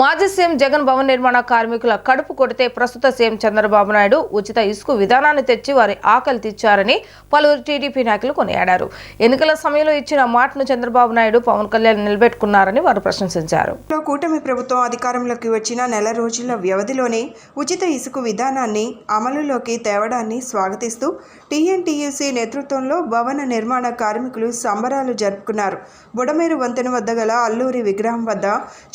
మాజీ సీఎం జగన్ భవన నిర్మాణ కార్మికుల కడుపు కొడితే ప్రస్తుత సీఎం చంద్రబాబు నాయుడు ఉచిత ఇసుక విధానాన్ని తెచ్చి వారి ఆకలి తెచ్చారని పలువురు టీడీపీ నాయకులు కొనియాడారు. ఎన్నికల సమయంలో ఇచ్చిన మాటను చంద్రబాబు నాయుడు పవన్ కళ్యాణ్ నిలబెట్టుకున్నారని వారు ప్రశంసించారు. కూటమి ప్రభుత్వం అధికారంలోకి వచ్చిన నెల రోజుల వ్యవధిలోనే ఉచిత ఇసుక విధానాన్ని అమలులోకి తేవడాన్ని స్వాగతిస్తూ టీఎన్టీయూసీ నేతృత్వంలో భవన నిర్మాణ కార్మికులు సంబరాలు జరుపుకున్నారు. బుడమేరు వంతెన వద్ద గల అల్లూరి విగ్రహం వద్ద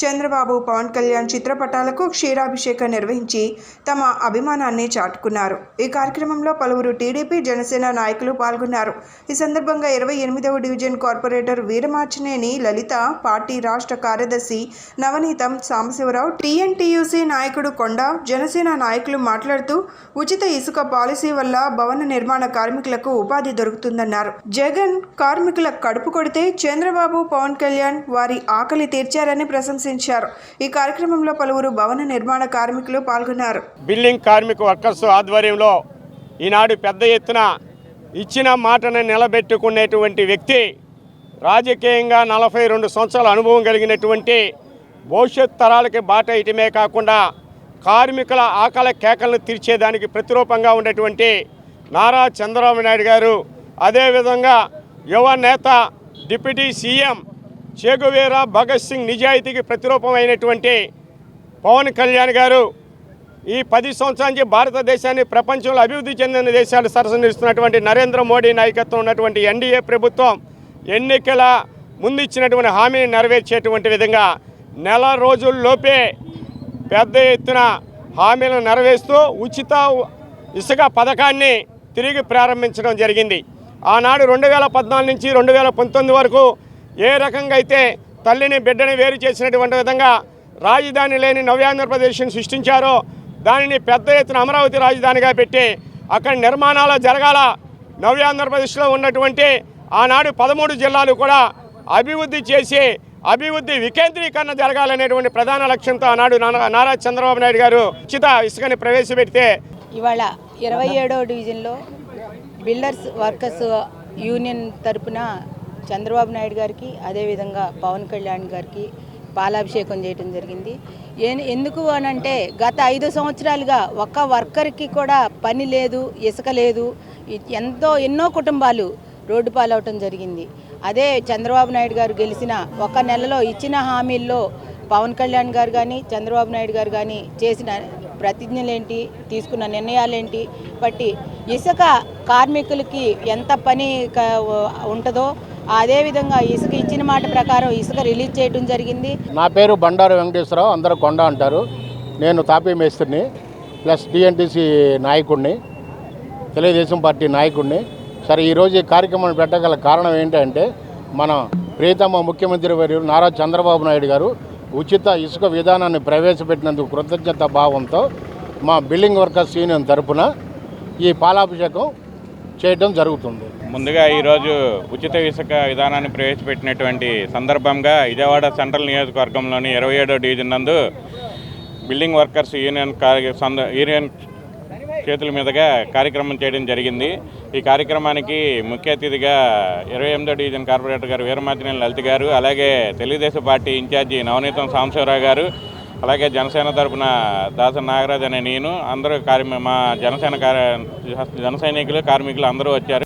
చంద్రబాబు పవన్ కళ్యాణ్ చిత్రపటాలకు క్షీరాభిషేకం నిర్వహించి తమ అభిమానాన్ని చాటుకున్నారు. ఈ కార్యక్రమంలో పలువురు టీడీపీ జనసేన నాయకులు పాల్గొన్నారు. ఈ సందర్భంగా ఇరవై ఎనిమిదవ division corporator Veeramachineni Lalitha party రాష్ట్ర కార్యదర్శి నవనీతం సాంబశివరావు టీఎన్టీయూసీ నాయకుడు కొండ జనసేన నాయకులు మాట్లాడుతూ ఉచిత ఇసుక పాలసీ వల్ల భవన నిర్మాణ కార్మికులకు ఉపాధి దొరుకుతుందన్నారు. జగన్ కార్మికుల కడుపు కొడితే చంద్రబాబు పవన్ కళ్యాణ్ వారి ఆకలి తీర్చారని ప్రశంసించారు. ఈ కార్యక్రమంలో పలువురు భవన నిర్మాణ కార్మికులు పాల్గొన్నారు. బిల్డింగ్ కార్మిక వర్కర్స్ ఆధ్వర్యంలో ఈనాడు పెద్ద ఎత్తున ఇచ్చిన మాటను నిలబెట్టుకునేటువంటి వ్యక్తి రాజకీయంగా నలభై రెండు సంవత్సరాల అనుభవం కలిగినటువంటి భవిష్యత్ తరాలకి బాట ఇటమే కాకుండా కార్మికుల ఆకల కేకలను తీర్చేదానికి ప్రతిరూపంగా ఉన్నటువంటి నారా చంద్రబాబు నాయుడు గారు అదేవిధంగా యువ నేత deputy CM Che Guevara Bhagat Singh నిజాయితీకి ప్రతిరూపమైనటువంటి పవన్ కళ్యాణ్ గారు ఈ పది సంవత్సరాల నుంచి భారతదేశాన్ని ప్రపంచంలో అభివృద్ధి చెందిన దేశాలు సరసనిస్తున్నటువంటి నరేంద్ర మోడీ నాయకత్వం ఉన్నటువంటి ఎన్డీఏ ప్రభుత్వం ఎన్నికల ముందిచ్చినటువంటి హామీని నెరవేర్చేటువంటి విధంగా నెల రోజుల్లోపే పెద్ద ఎత్తున హామీలను నెరవేరుస్తూ ఉచిత ఇసుక పథకాన్ని తిరిగి ప్రారంభించడం జరిగింది. ఆనాడు రెండు వేల పద్నాలుగు నుంచి రెండు వేల పంతొమ్మిది వరకు ఏ రకంగా అయితే తల్లిని బిడ్డని వేరు చేసినటువంటి విధంగా రాజధాని లేని నవ్యాంధ్రప్రదేశ్ని సృష్టించారో దానిని పెద్ద ఎత్తున అమరావతి రాజధానిగా పెట్టి అక్కడ నిర్మాణాలు జరగాల నవ్యాంధ్రప్రదేశ్లో ఉన్నటువంటి ఆనాడు పదమూడు జిల్లాలు కూడా అభివృద్ధి చేసి అభివృద్ధి వికేంద్రీకరణ జరగాలనేటువంటి ప్రధాన లక్ష్యంతో ఆనాడు నారా చంద్రబాబు నాయుడు గారు ఉచిత ఇసుకని ప్రవేశపెడితే ఇవాళ ఇరవై ఏడవ డివిజన్లో బిల్డర్స్ వర్కర్స్ యూనియన్ తరపున చంద్రబాబు నాయుడు గారికి అదేవిధంగా పవన్ కళ్యాణ్ గారికి పాలాభిషేకం చేయడం జరిగింది. ఏ- ఎందుకు అనంటే గత ఐదు సంవత్సరాలుగా ఒక్క వర్కర్కి కూడా పని లేదు ఇసుక లేదు ఎంతో ఎన్నో కుటుంబాలు రోడ్డు పాలవటం జరిగింది. అదే చంద్రబాబు నాయుడు గారు గెలిచిన ఒక నెలలో ఇచ్చిన హామీల్లో పవన్ కళ్యాణ్ గారు కానీ చంద్రబాబు నాయుడు గారు కానీ చేసిన ప్రతిజ్ఞలేంటి తీసుకున్న నిర్ణయాలేంటి బట్టి ఇసుక కార్మికులకి ఎంత పని ఉంటుందో అదేవిధంగా ఇసుక ఇచ్చిన మాట ప్రకారం ఇసుక రిలీజ్ చేయడం జరిగింది. నా పేరు బండారు వెంకటేశ్వరరావు అందరూ కొండ అంటారు. నేను తాపీ మేస్త్రిని ప్లస్ టీఎన్టీసీ నాయకుడిని తెలుగుదేశం పార్టీ నాయకుడిని. సరే ఈరోజు ఈ కార్యక్రమం పెట్టగల కారణం ఏంటంటే మన ప్రియతమ ముఖ్యమంత్రి వర్యులు నారా చంద్రబాబు నాయుడు గారు ఉచిత ఇసుక విధానాన్ని ప్రవేశపెట్టినందుకు కృతజ్ఞత భావంతో మా బిల్డింగ్ వర్కర్స్ యూనియన్ తరపున ఈ పాలాభిషేకం చేయడం జరుగుతుంది. ముందుగా ఈరోజు ఉచిత ఇసుక విధానాన్ని ప్రవేశపెట్టినటువంటి సందర్భంగా విజయవాడ సెంట్రల్ నియోజకవర్గంలోని ఇరవై ఏడో డివిజన్ నందు బిల్డింగ్ వర్కర్స్ యూనియన్ యూనియన్ చేతుల మీదుగా కార్యక్రమం చేయడం జరిగింది. ఈ కార్యక్రమానికి ముఖ్య అతిథిగా ఇరవై ఎనిమిదో డివిజన్ కార్పొరేటర్ గారు వీరమాచినేని లలిత గారు అలాగే తెలుగుదేశం పార్టీ ఇన్ఛార్జి నవనీతం సాంబశివరావు గారు అలాగే జనసేన తరపున దాస నాగరాజ్ అనే నేను అందరూ కార్మి మా జనసేన కార్య జన సైనికులు కార్మికులు అందరూ వచ్చారు.